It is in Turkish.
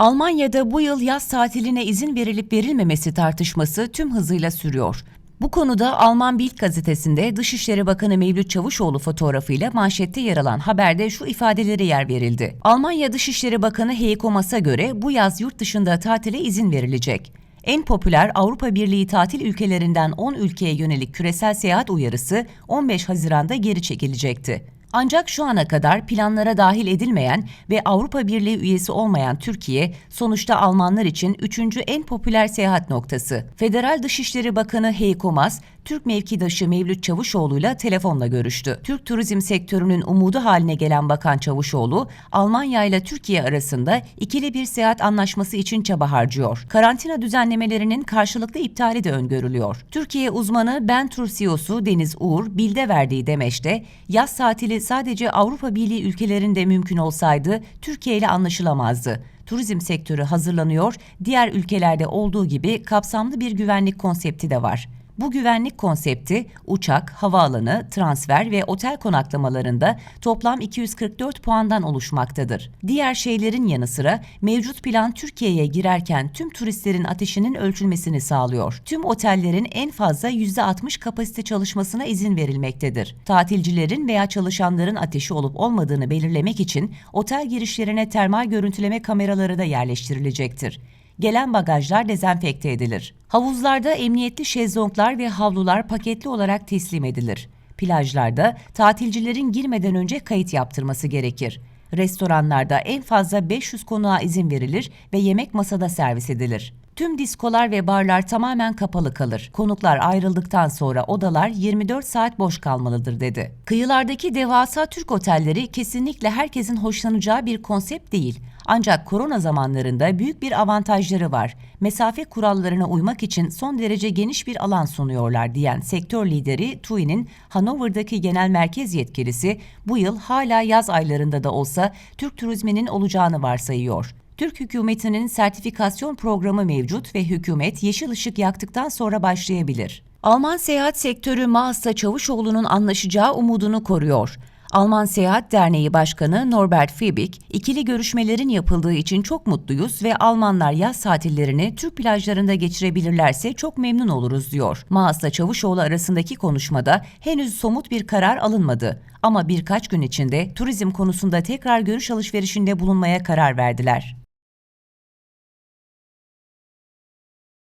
Almanya'da bu yıl yaz tatiline izin verilip verilmemesi tartışması tüm hızıyla sürüyor. Bu konuda Alman Bild gazetesinde Dışişleri Bakanı Mevlüt Çavuşoğlu fotoğrafıyla manşette yer alan haberde şu ifadelere yer verildi. Almanya Dışişleri Bakanı Heiko Maas'a göre bu yaz yurt dışında tatile izin verilecek. En popüler Avrupa Birliği tatil ülkelerinden 10 ülkeye yönelik küresel seyahat uyarısı 15 Haziran'da geri çekilecekti. Ancak şu ana kadar planlara dahil edilmeyen ve Avrupa Birliği üyesi olmayan Türkiye, sonuçta Almanlar için üçüncü en popüler seyahat noktası. Federal Dışişleri Bakanı Heiko Maas, Türk mevkidaşı Mevlüt Çavuşoğlu'yla telefonla görüştü. Türk turizm sektörünün umudu haline gelen Bakan Çavuşoğlu, Almanya ile Türkiye arasında ikili bir seyahat anlaşması için çaba harcıyor. Karantina düzenlemelerinin karşılıklı iptali de öngörülüyor. Türkiye uzmanı Ben Tur CEO'su Deniz Uğur, Bilde verdiği demeçte, yaz tatili sadece Avrupa Birliği ülkelerinde mümkün olsaydı Türkiye ile anlaşılamazdı. Turizm sektörü hazırlanıyor, diğer ülkelerde olduğu gibi kapsamlı bir güvenlik konsepti de var. Bu güvenlik konsepti uçak, havaalanı, transfer ve otel konaklamalarında toplam 244 puandan oluşmaktadır. Diğer şeylerin yanı sıra mevcut plan Türkiye'ye girerken tüm turistlerin ateşinin ölçülmesini sağlıyor. Tüm otellerin en fazla %60 kapasite çalışmasına izin verilmektedir. Tatilcilerin veya çalışanların ateşi olup olmadığını belirlemek için otel girişlerine termal görüntüleme kameraları da yerleştirilecektir gelen bagajlar dezenfekte edilir. Havuzlarda emniyetli şezlonglar ve havlular paketli olarak teslim edilir. Plajlarda tatilcilerin girmeden önce kayıt yaptırması gerekir. Restoranlarda en fazla 500 konuğa izin verilir ve yemek masada servis edilir. Tüm diskolar ve barlar tamamen kapalı kalır. Konuklar ayrıldıktan sonra odalar 24 saat boş kalmalıdır dedi. Kıyılardaki devasa Türk otelleri kesinlikle herkesin hoşlanacağı bir konsept değil. Ancak korona zamanlarında büyük bir avantajları var. Mesafe kurallarına uymak için son derece geniş bir alan sunuyorlar diyen sektör lideri TUI'nin Hanover'daki genel merkez yetkilisi bu yıl hala yaz aylarında da olsa Türk turizminin olacağını varsayıyor. Türk hükümetinin sertifikasyon programı mevcut ve hükümet yeşil ışık yaktıktan sonra başlayabilir. Alman seyahat sektörü Maas'ta Çavuşoğlu'nun anlaşacağı umudunu koruyor. Alman Seyahat Derneği Başkanı Norbert Fiebig, ikili görüşmelerin yapıldığı için çok mutluyuz ve Almanlar yaz tatillerini Türk plajlarında geçirebilirlerse çok memnun oluruz diyor. Maas'la Çavuşoğlu arasındaki konuşmada henüz somut bir karar alınmadı ama birkaç gün içinde turizm konusunda tekrar görüş alışverişinde bulunmaya karar verdiler.